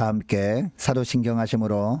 다 함께 사도신경 하심으로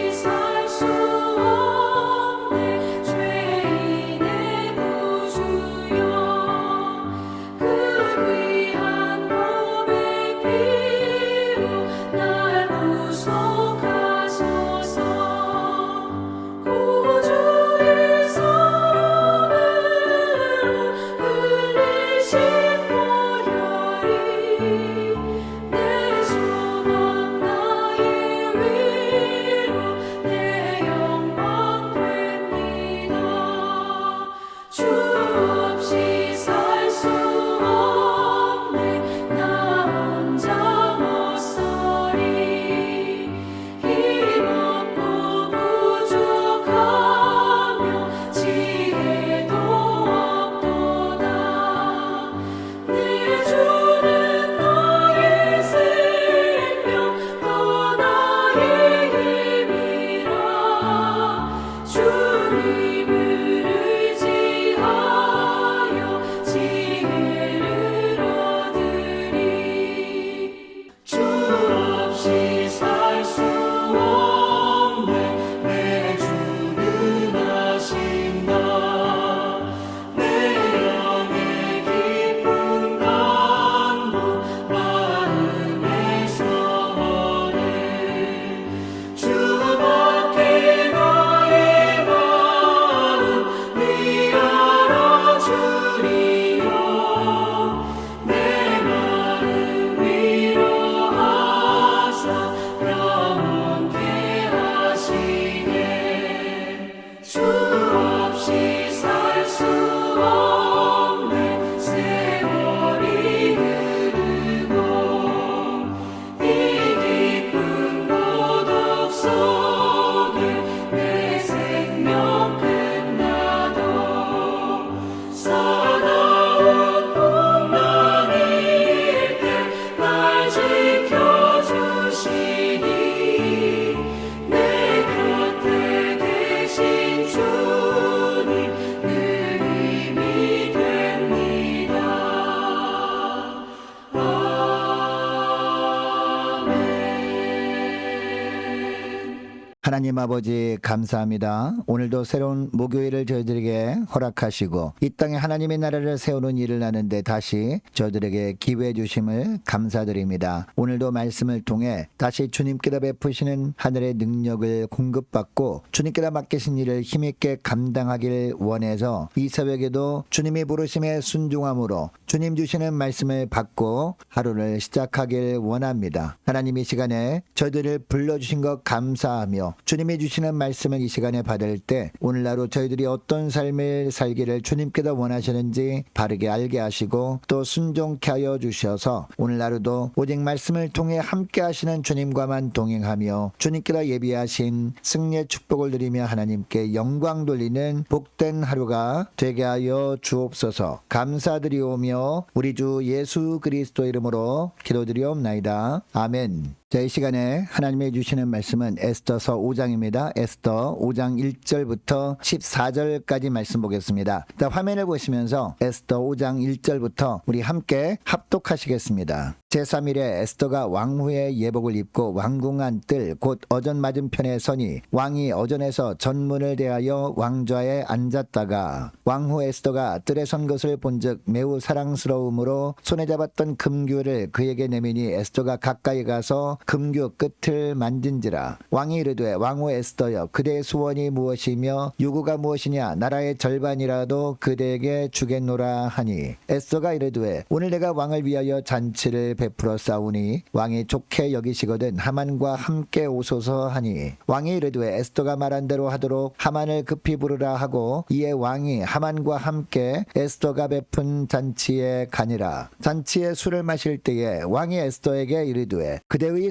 아버지 감사합니다. 오늘도 새로운 목요일을 저희들에게 허락하시고 이 땅에 하나님의 나라를 세우는 일을 하는데 다시 저희들에게 기회해 주심을 감사드립니다. 오늘도 말씀을 통해 다시 주님께서 베푸시는 하늘의 능력을 공급받고 주님께서 맡기신 일을 힘있게 감당하길 원해서 이 새벽에도 주님이 부르심에 순종함으로 주님 주시는 말씀을 받고 하루를 시작하길 원합니다. 하나님 이 시간에 저희들을 불러주신 것 감사하며 주님이 주시는 말씀을 이 시간에 받을 때 오늘 하루 저희들이 어떤 삶을 살기를 주님께서 원하시는지 바르게 알게 하시고 또 순종케 하여 주셔서 오늘 하루도 오직 말씀을 통해 함께 하시는 주님과만 동행하며 주님께서 예비하신 승리의 축복을 누리며 하나님께 영광 돌리는 복된 하루가 되게 하여 주옵소서. 감사드리오며 우리 주 예수 그리스도 이름으로 기도드리옵나이다. 아멘 자, 이 시간에 하나님이 주시는 말씀은 에스더서 5장입니다. 에스더 5장 1절부터 14절까지 말씀 보겠습니다. 자, 화면을 보시면서 에스더 5장 1절부터 우리 함께 합독하시겠습니다. 제3일에 에스더가 왕후의 예복을 입고 왕궁한 뜰곧 어전 맞은편에 서니 왕이 어전에서 전문을 대하여 왕좌에 앉았다가 왕후 에스더가 뜰에 선 것을 본즉 매우 사랑스러움으로 손에 잡았던 금규를 그에게 내미니 에스더가 가까이 가서 금규 끝을 만진지라 왕이 이르되 왕후 에스더여 그대의 소원이 무엇이며 요구가 무엇이냐? 나라의 절반이라도 그대에게 주겠노라 하니. 에스더가 이르되 오늘 내가 왕을 위하여 잔치를 베풀어 싸우니 왕이 좋게 여기시거든 하만과 함께 오소서 하니. 왕이 이르되 에스더가 말한 대로 하도록 하만을 급히 부르라 하고 이에 왕이 하만과 함께 에스더가 베푼 잔치에 가니라. 잔치에 술을 마실 때에 왕이 에스더에게 이르되 그대의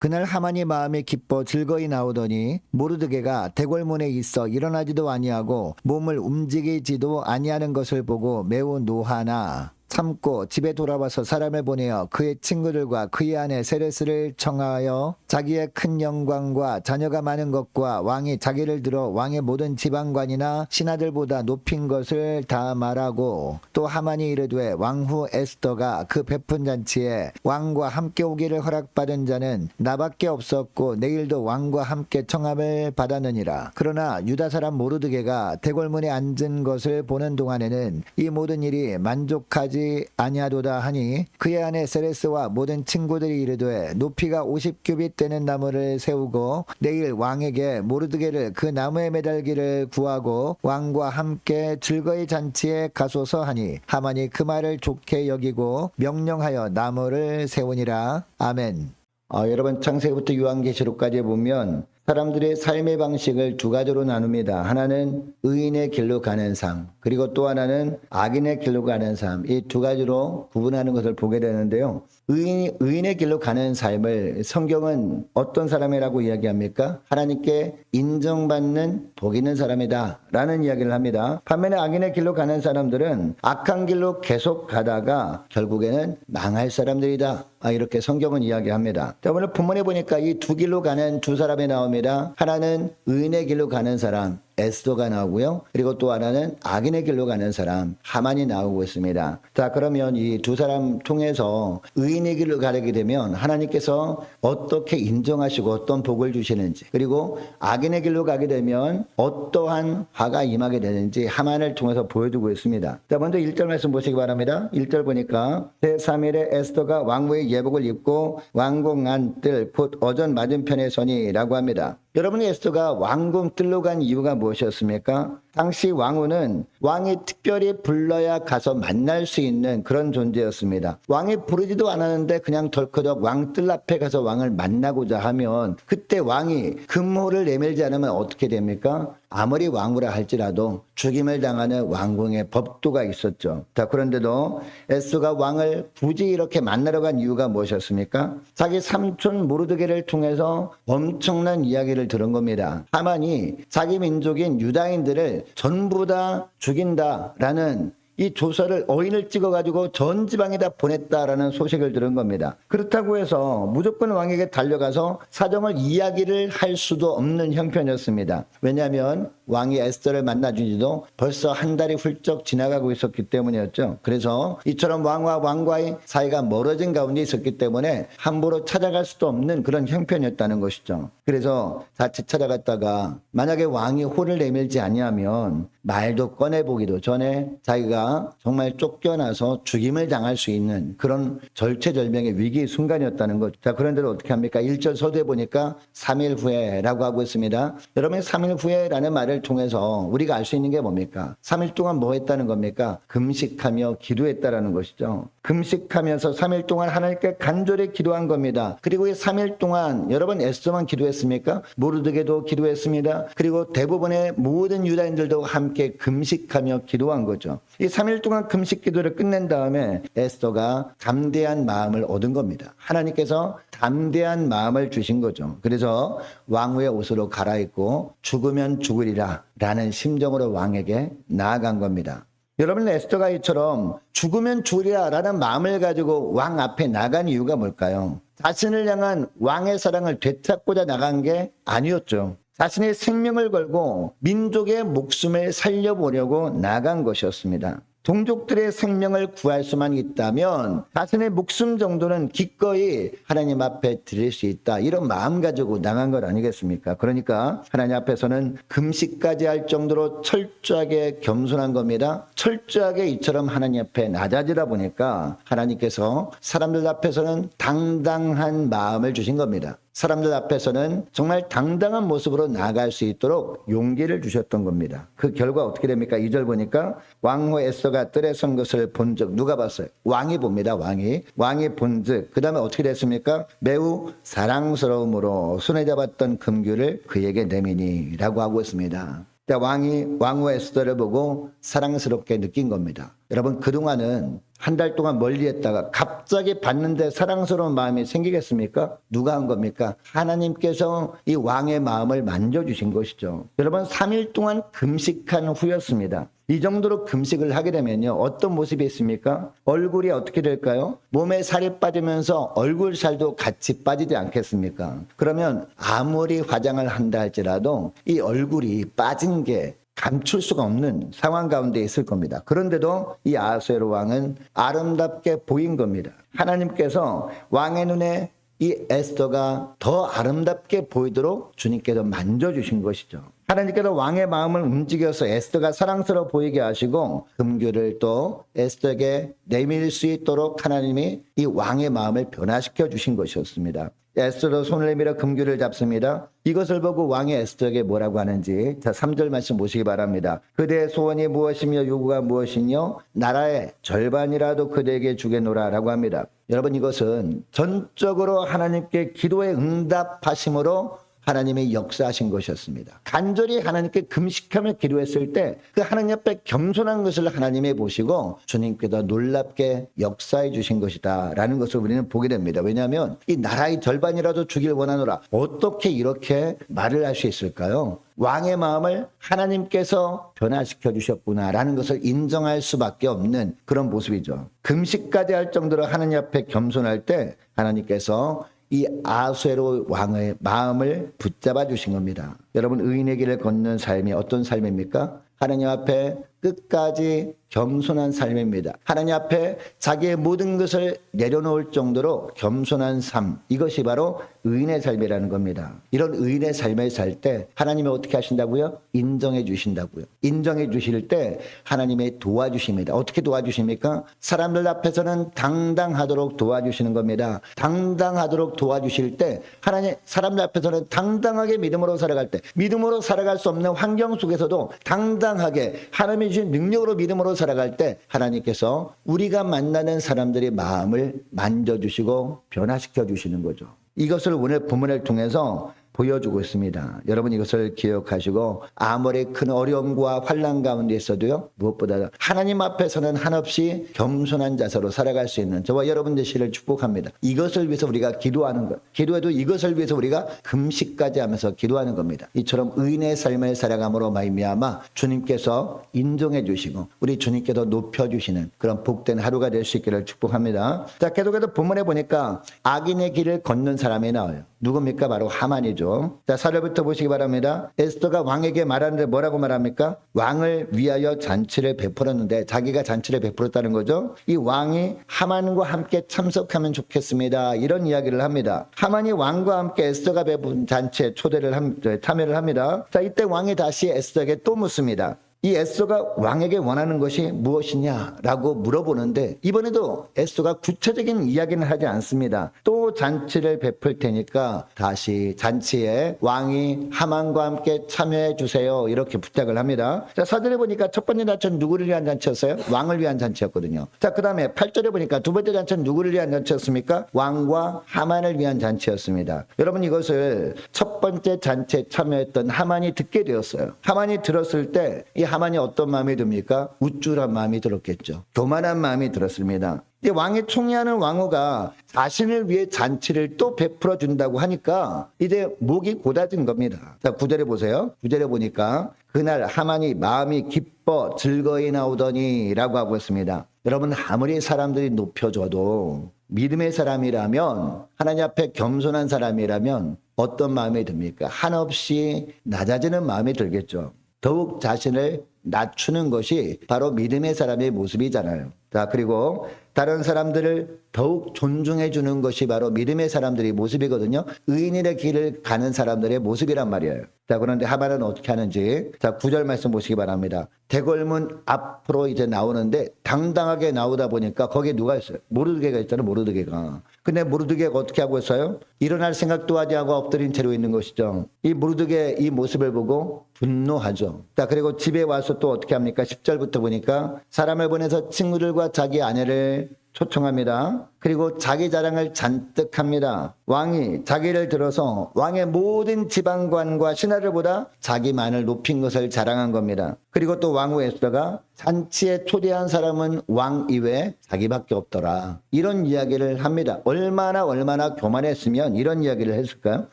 그날 하만이 마음이 기뻐 즐거이 나오더니 모르드게가 대궐문에 있어 일어나지도 아니하고 몸을 움직이지도 아니하는 것을 보고 매우 노하나 참고 집에 돌아와서 사람을 보내어 그의 친구들과 그의 아내 세레스를 청하여 자기의 큰 영광과 자녀가 많은 것과 왕이 자기를 들어 왕의 모든 지방관이나 신하들보다 높인 것을 다 말하고 또 하만이 이르되 왕후 에스더가 그 베푼 잔치에 왕과 함께 오기를 허락받은 자는 나밖에 없었고 내일도 왕과 함께 청함을 받았느니라. 그러나 유다 사람 모르드게가 대궐문에 앉은 것을 보는 동안에는 이 모든 일이 만족하지 아니하도다 하니 그의 아내 세레스와 모든 친구들이 이르되 높이가 50규빗 되는 나무를 세우고 내일 왕에게 모르드게를 그 나무에 매달기를 구하고 왕과 함께 즐거이 잔치에 가소서 하니 하만이 그 말을 좋게 여기고 명령하여 나무를 세우니라 아멘. 어, 여러분 창세기부터 요한계시록까지 보면 사람들의 삶의 방식을 두 가지로 나눕니다. 하나는 의인의 길로 가는 삶, 그리고 또 하나는 악인의 길로 가는 삶. 이 두 가지로 구분하는 것을 보게 되는데요. 의인, 의인의 길로 가는 삶을 성경은 어떤 사람이라고 이야기합니까? 하나님께 인정받는 복 있는 사람이다. 라는 이야기를 합니다. 반면에 악인의 길로 가는 사람들은 악한 길로 계속 가다가 결국에는 망할 사람들이다. 아, 이렇게 성경은 이야기합니다. 자, 오늘 본문에 보니까 이 두 길로 가는 두 사람이 나옵니다. 하나는 의인의 길로 가는 사람, 에스더가 나오고요. 그리고 또 하나는 악인의 길로 가는 사람, 하만이 나오고 있습니다. 자, 그러면 이 두 사람 통해서 의인의 길로 가게 되면 하나님께서 어떻게 인정하시고 어떤 복을 주시는지, 그리고 악인의 길로 가게 되면 어떠한 화가 임하게 되는지 하만을 통해서 보여주고 있습니다. 자, 먼저 1절 말씀 보시기 바랍니다. 1절 보니까 제3일에 에스더가 왕후의 예복을 입고 왕궁 안뜰 곧 어전 맞은편에 서니라고 합니다. 여러분 에스더가 왕궁 뜰로 간 이유가 무엇이었습니까? 당시 왕후는 왕이 특별히 불러야 가서 만날 수 있는 그런 존재였습니다. 왕이 부르지도 않았는데 그냥 덜커덕 왕뜰 앞에 가서 왕을 만나고자 하면 그때 왕이 금호를 내밀지 않으면 어떻게 됩니까? 아무리 왕후라 할지라도 죽임을 당하는 왕궁의 법도가 있었죠. 자, 그런데도 에스가 왕을 굳이 이렇게 만나러 간 이유가 무엇이었습니까? 자기 삼촌 모르드게를 통해서 엄청난 이야기를 들은 겁니다. 하만이 자기 민족인 유다인들을 전부 다 죽인다라는 이 조서를 어인을 찍어가지고 전 지방에다 보냈다라는 소식을 들은 겁니다. 그렇다고 해서 무조건 왕에게 달려가서 사정을 이야기를 할 수도 없는 형편이었습니다. 왜냐하면 왕이 에스더를 만나주지도 벌써 한 달이 훌쩍 지나가고 있었기 때문이었죠. 그래서 이처럼 왕과 왕과의 사이가 멀어진 가운데 있었기 때문에 함부로 찾아갈 수도 없는 그런 형편이었다는 것이죠. 그래서 자칫 찾아갔다가 만약에 왕이 호를 내밀지 아니하면 말도 꺼내보기도 전에 자기가 정말 쫓겨나서 죽임을 당할 수 있는 그런 절체절명의 위기 순간이었다는 것. 자, 그런데도 어떻게 합니까? 1절 서두에 보니까 3일 후에라고 하고 있습니다. 여러분 3일 후에라는 말을 통해서 우리가 알 수 있는 게 뭡니까? 3일 동안 뭐 했다는 겁니까? 금식하며 기도했다라는 것이죠. 금식하면서 3일 동안 하나님께 간절히 기도한 겁니다. 그리고 이 3일 동안 여러분 에스더만 기도했습니까? 모르드게도 기도했습니다. 그리고 대부분의 모든 유다인들도 함께 금식하며 기도한 거죠. 이 3일 동안 금식 기도를 끝낸 다음에 에스더가 담대한 마음을 얻은 겁니다. 하나님께서 담대한 마음을 주신 거죠. 그래서 왕후의 옷으로 갈아입고 죽으면 죽으리라 라는 심정으로 왕에게 나아간 겁니다. 여러분 에스더가 이처럼 죽으면 죽으리라 라는 마음을 가지고 왕 앞에 나간 이유가 뭘까요? 자신을 향한 왕의 사랑을 되찾고자 나간 게 아니었죠. 자신의 생명을 걸고 민족의 목숨을 살려보려고 나간 것이었습니다. 동족들의 생명을 구할 수만 있다면 자신의 목숨 정도는 기꺼이 하나님 앞에 드릴 수 있다. 이런 마음 가지고 나간 것 아니겠습니까? 그러니까 하나님 앞에서는 금식까지 할 정도로 철저하게 겸손한 겁니다. 철저하게 이처럼 하나님 앞에 낮아지다 보니까 하나님께서 사람들 앞에서는 당당한 마음을 주신 겁니다. 사람들 앞에서는 정말 당당한 모습으로 나아갈 수 있도록 용기를 주셨던 겁니다. 그 결과 어떻게 됩니까? 2절 보니까 왕후 에스더가 뜰에 선 것을 본적 누가 봤어요? 왕이 봅니다. 왕이. 왕이 본즉 그 다음에 어떻게 됐습니까? 매우 사랑스러움으로 손에 잡았던 금규를 그에게 내미니라고 하고 있습니다. 그러니까 왕이 왕후 에스더를 보고 사랑스럽게 느낀 겁니다. 여러분 그동안은 한 달 동안 멀리 했다가 갑자기 봤는데 사랑스러운 마음이 생기겠습니까? 누가 한 겁니까? 하나님께서 이 왕의 마음을 만져주신 것이죠. 여러분 3일 동안 금식한 후였습니다. 이 정도로 금식을 하게 되면요. 어떤 모습이 있습니까? 얼굴이 어떻게 될까요? 몸에 살이 빠지면서 얼굴 살도 같이 빠지지 않겠습니까? 그러면 아무리 화장을 한다 할지라도 이 얼굴이 빠진 게 감출 수가 없는 상황 가운데 있을 겁니다. 그런데도 이 아하수에로 왕은 아름답게 보인 겁니다. 하나님께서 왕의 눈에 이 에스더가 더 아름답게 보이도록 주님께서 만져주신 것이죠. 하나님께서 왕의 마음을 움직여서 에스더가 사랑스러워 보이게 하시고 금규를 또 에스더에게 내밀 수 있도록 하나님이 이 왕의 마음을 변화시켜 주신 것이었습니다. 에스더도 손을 내밀어 금규를 잡습니다. 이것을 보고 왕이 에스더에게 뭐라고 하는지 자 3절 말씀 보시기 바랍니다. 그대의 소원이 무엇이며 요구가 무엇이뇨 나라의 절반이라도 그대에게 주겠노라라고 합니다. 여러분 이것은 전적으로 하나님께 기도에 응답하심으로 하나님의 역사하신 것이었습니다. 간절히 하나님께 금식하며 기도했을 때 그 하나님 앞에 겸손한 것을 하나님이 보시고 주님께서 놀랍게 역사해 주신 것이다 라는 것을 우리는 보게 됩니다. 왜냐하면 이 나라의 절반이라도 주길 원하노라 어떻게 이렇게 말을 할 수 있을까요? 왕의 마음을 하나님께서 변화시켜 주셨구나라는 것을 인정할 수밖에 없는 그런 모습이죠. 금식까지 할 정도로 하나님 앞에 겸손할 때 하나님께서 이 아수에로 왕의 마음을 붙잡아 주신 겁니다. 여러분 의인의 길을 걷는 삶이 어떤 삶입니까? 하나님 앞에 끝까지 겸손한 삶입니다. 하나님 앞에 자기의 모든 것을 내려놓을 정도로 겸손한 삶. 이것이 바로 의인의 삶이라는 겁니다. 이런 의인의 삶을 살 때 하나님이 어떻게 하신다고요? 인정해 주신다고요. 인정해 주실 때 하나님이 도와주십니다. 어떻게 도와주십니까? 사람들 앞에서는 당당하도록 도와주시는 겁니다. 당당하도록 도와주실 때 하나님 사람들 앞에서는 당당하게 믿음으로 살아갈 때 믿음으로 살아갈 수 없는 환경 속에서도 당당하게 하나님이 주신 능력으로 믿음으로 살아갈 때 하나님께서 우리가 만나는 사람들의 마음을 만져주시고 변화시켜 주시는 거죠. 이것을 오늘 본문을 통해서 보여주고 있습니다. 여러분 이것을 기억하시고 아무리 큰 어려움과 환란 가운데 있어도요 무엇보다 하나님 앞에서는 한없이 겸손한 자세로 살아갈 수 있는 저와 여러분 되시를 축복합니다. 이것을 위해서 우리가 기도하는 것, 기도해도 이것을 위해서 우리가 금식까지 하면서 기도하는 겁니다. 이처럼 의인의 삶을 살아감으로 말미암아 주님께서 인정해 주시고 우리 주님께서 높여 주시는 그런 복된 하루가 될 수 있기를 축복합니다. 자 계속해서 본문에 보니까 악인의 길을 걷는 사람이 나와요. 누굽니까? 바로 하만이죠. 자, 사절부터 보시기 바랍니다. 에스더가 왕에게 말하는데 뭐라고 말합니까? 왕을 위하여 잔치를 베풀었는데 자기가 잔치를 베풀었다는 거죠. 이 왕이 하만과 함께 참석하면 좋겠습니다. 이런 이야기를 합니다. 하만이 왕과 함께 에스더가 베푼 잔치에 초대를 함, 참여를 합니다. 자, 이때 왕이 다시 에스더에게 또 묻습니다. 이 에스더가 왕에게 원하는 것이 무엇이냐라고 물어보는데 이번에도 에스더가 구체적인 이야기는 하지 않습니다. 또 잔치를 베풀 테니까 다시 잔치에 왕이 하만과 함께 참여해 주세요. 이렇게 부탁을 합니다. 자, 사절에 보니까 첫 번째 잔치는 누구를 위한 잔치였어요? 왕을 위한 잔치였거든요. 자, 그다음에 8절에 보니까 두 번째 잔치는 누구를 위한 잔치였습니까? 왕과 하만을 위한 잔치였습니다. 여러분 이것을 첫 번째 잔치에 참여했던 하만이 듣게 되었어요. 하만이 들었을 때이 하만이 어떤 마음이 듭니까? 우쭐한 마음이 들었겠죠. 교만한 마음이 들었습니다. 이 왕의 총리하는 왕후가 자신을 위해 잔치를 또 베풀어 준다고 하니까 이제 목이 고다진 겁니다. 자, 구절에 보세요. 구절에 보니까 그날 하만이 마음이 기뻐 즐거이 나오더니라고 하고 있습니다. 여러분 아무리 사람들이 높여줘도 믿음의 사람이라면 하나님 앞에 겸손한 사람이라면 어떤 마음이 듭니까? 한없이 낮아지는 마음이 들겠죠. 더욱 자신을 낮추는 것이 바로 믿음의 사람의 모습이잖아요. 자, 그리고 다른 사람들을 더욱 존중해 주는 것이 바로 믿음의 사람들의 모습이거든요. 의인의 길을 가는 사람들의 모습이란 말이에요. 자, 그런데 하반은 어떻게 하는지. 자, 구절 말씀 보시기 바랍니다. 대궐문 앞으로 이제 나오는데 당당하게 나오다 보니까 거기에 누가 있어요? 모르드게가 있잖아요. 모르드게가. 근데 모르드게가 어떻게 하고 있어요? 일어날 생각도 하지 하고 엎드린 채로 있는 것이죠. 이 모르드게 이 모습을 보고 분노하죠. 자, 그리고 집에 와서 또 어떻게 합니까? 10절부터 보니까 사람을 보내서 친구들과 자기 아내를 초청합니다. 그리고 자기 자랑을 잔뜩 합니다. 왕이 자기를 들어서 왕의 모든 지방관과 신하들보다 자기만을 높인 것을 자랑한 겁니다. 그리고 또 왕후 에스더가 잔치에 초대한 사람은 왕 이외에 자기밖에 없더라. 이런 이야기를 합니다. 얼마나 얼마나 교만했으면 이런 이야기를 했을까요?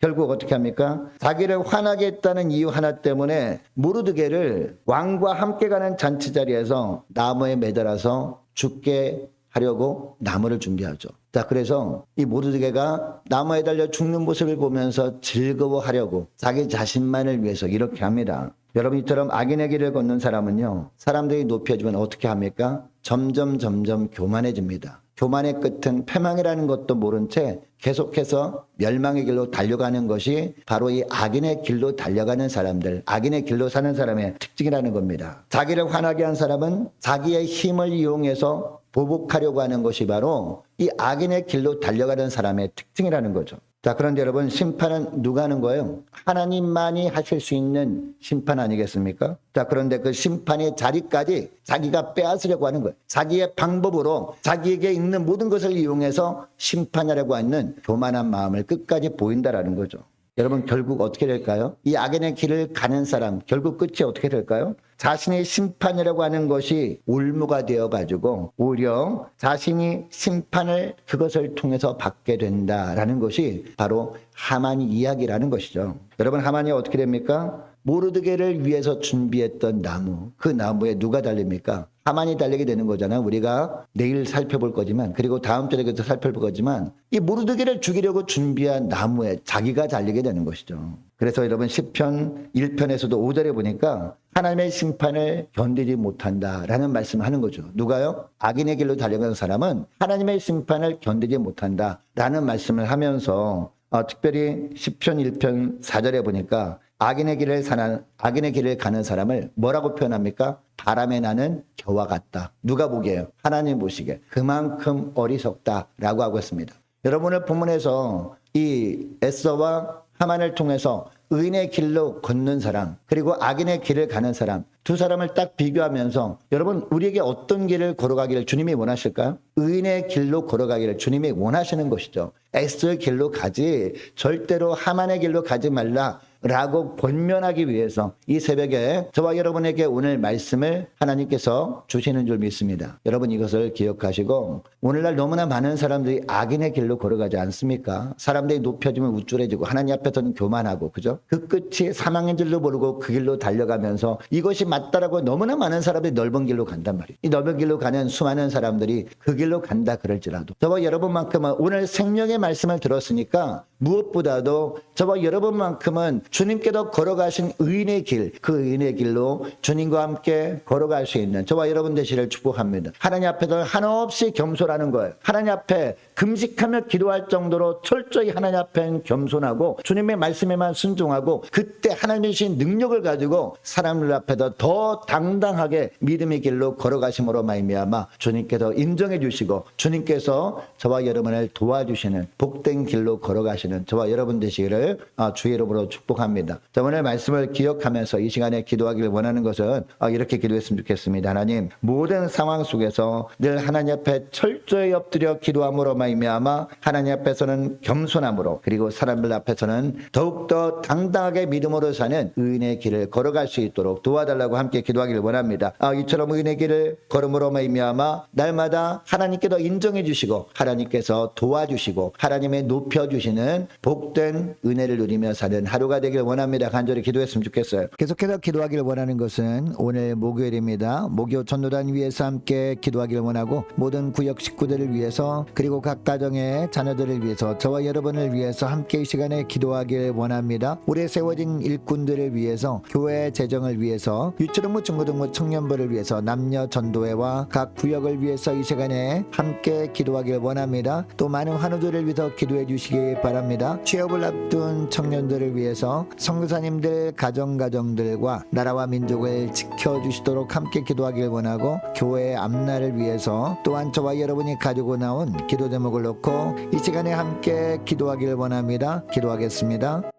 결국 어떻게 합니까? 자기를 화나게 했다는 이유 하나 때문에 모르드게를 왕과 함께 가는 잔치 자리에서 나무에 매달아서 죽게 하려고 나무를 준비하죠. 자, 그래서 이 모르드게가 나무에 달려 죽는 모습을 보면서 즐거워하려고 자기 자신만을 위해서 이렇게 합니다. 여러분 이처럼 악인의 길을 걷는 사람은요, 사람들이 높여주면 어떻게 합니까? 점점 점점 교만해집니다. 교만의 끝은 패망이라는 것도 모른 채 계속해서 멸망의 길로 달려가는 것이 바로 이 악인의 길로 달려가는 사람들, 악인의 길로 사는 사람의 특징이라는 겁니다. 자기를 화나게 한 사람은 자기의 힘을 이용해서 보복하려고 하는 것이 바로 이 악인의 길로 달려가는 사람의 특징이라는 거죠. 자, 그런데 여러분, 심판은 누가 하는 거예요? 하나님만이 하실 수 있는 심판 아니겠습니까? 자, 그런데 그 심판의 자리까지 자기가 빼앗으려고 하는 거예요. 자기의 방법으로 자기에게 있는 모든 것을 이용해서 심판하려고 하는 교만한 마음을 끝까지 보인다라는 거죠. 여러분, 결국 어떻게 될까요? 이 악인의 길을 가는 사람, 결국 끝이 어떻게 될까요? 자신의 심판이라고 하는 것이 올무가 되어 가지고 오히려 자신이 심판을 그것을 통해서 받게 된다라는 것이 바로 하만이 이야기라는 것이죠. 여러분 하만이 어떻게 됩니까? 모르드게를 위해서 준비했던 나무, 그 나무에 누가 달립니까? 하만이 달리게 되는 거잖아요. 우리가 내일 살펴볼 거지만, 그리고 다음 주에 서 살펴볼 거지만, 이 모르드게를 죽이려고 준비한 나무에 자기가 달리게 되는 것이죠. 그래서 여러분 10편 1편에서도 5절에 보니까 하나님의 심판을 견디지 못한다라는 말씀을 하는 거죠. 누가요? 악인의 길로 달려가는 사람은 하나님의 심판을 견디지 못한다라는 말씀을 하면서 어, 특별히 10편 1편 4절에 보니까 악인의 길을 사는 악인의 길을 가는 사람을 뭐라고 표현합니까? 바람에 나는 겨와 같다. 누가 보기에요? 하나님 보시기에 그만큼 어리석다라고 하고 있습니다. 여러분을 본문에서 이 에서와 하만을 통해서 의인의 길로 걷는 사람 그리고 악인의 길을 가는 사람 두 사람을 딱 비교하면서 여러분 우리에게 어떤 길을 걸어가기를 주님이 원하실까요? 의인의 길로 걸어가기를 주님이 원하시는 것이죠. 에스의 길로 가지 절대로 하만의 길로 가지 말라. 라고 권면하기 위해서 이 새벽에 저와 여러분에게 오늘 말씀을 하나님께서 주시는 줄 믿습니다. 여러분 이것을 기억하시고 오늘날 너무나 많은 사람들이 악인의 길로 걸어가지 않습니까? 사람들이 높여지면 우쭐해지고 하나님 앞에서는 교만하고 그죠? 그 끝이 사망인 줄도 모르고 그 길로 달려가면서 이것이 맞다라고 너무나 많은 사람들이 넓은 길로 간단 말이에요. 이 넓은 길로 가는 수많은 사람들이 그 길로 간다 그럴지라도 저와 여러분만큼은 오늘 생명의 말씀을 들었으니까 무엇보다도 저와 여러분만큼은 주님께서 걸어가신 의인의 길, 그 의인의 길로 주님과 함께 걸어갈 수 있는 저와 여러분 되시를 축복합니다. 하나님 앞에서 한없이 겸손 하는 거예요. 하나님 앞에 금식하며 기도할 정도로 철저히 하나님 앞에 겸손하고 주님의 말씀에만 순종하고 그때 하나님의 신 능력을 가지고 사람들 앞에서 더 당당하게 믿음의 길로 걸어가심으로 말미암아 주님께서 인정해 주시고 주님께서 저와 여러분을 도와주시는 복된 길로 걸어가시는 저와 여러분 되시기를 아, 주의 이름으로 축복합니다. 자, 오늘 말씀을 기억하면서 이 시간에 기도하기를 원하는 것은 아, 이렇게 기도했으면 좋겠습니다. 하나님 모든 상황 속에서 늘 하나님 앞에 철 저히 엎드려 기도함으로 말미암아 하나님 앞에서는 겸손함으로 그리고 사람들 앞에서는 더욱더 당당하게 믿음으로 사는 의인의 길을 걸어갈 수 있도록 도와달라고 함께 기도하기를 원합니다. 아, 이처럼 의인의 길을 걸음으로 말미암아 날마다 하나님께서 인정해 주시고 하나님께서 도와주시고 하나님의 높여 주시는 복된 은혜를 누리며 사는 하루가 되길 원합니다. 간절히 기도했으면 좋겠어요. 계속해서 기도하기를 원하는 것은 오늘 목요일입니다. 목요 전도단 위에서 함께 기도하기를 원하고 모든 구역 식구들을 위해서 그리고 각각 가정의 자녀들을 위해서 저와 여러분을 위해서 함께 이 시간에 기도하길 원합니다. 올해 세워진 일꾼들을 위해서 교회 재정을 위해서 유치동부 중고등부 청년부를 위해서 남녀 전도회와 각 구역을 위해서 이 시간에 함께 기도하길 원합니다. 또 많은 환우들을 위해서 기도해 주시기 바랍니다. 취업을 앞둔 청년들을 위해서 선교사님들 가정 가정들과 나라와 민족을 지켜 주시도록 함께 기도하길 원하고 교회 앞날을 위해서 또한 저와 여러분이 가지고 나온 기도 제목을 놓고 이 시간에 함께 기도하길 원합니다. 기도하겠습니다.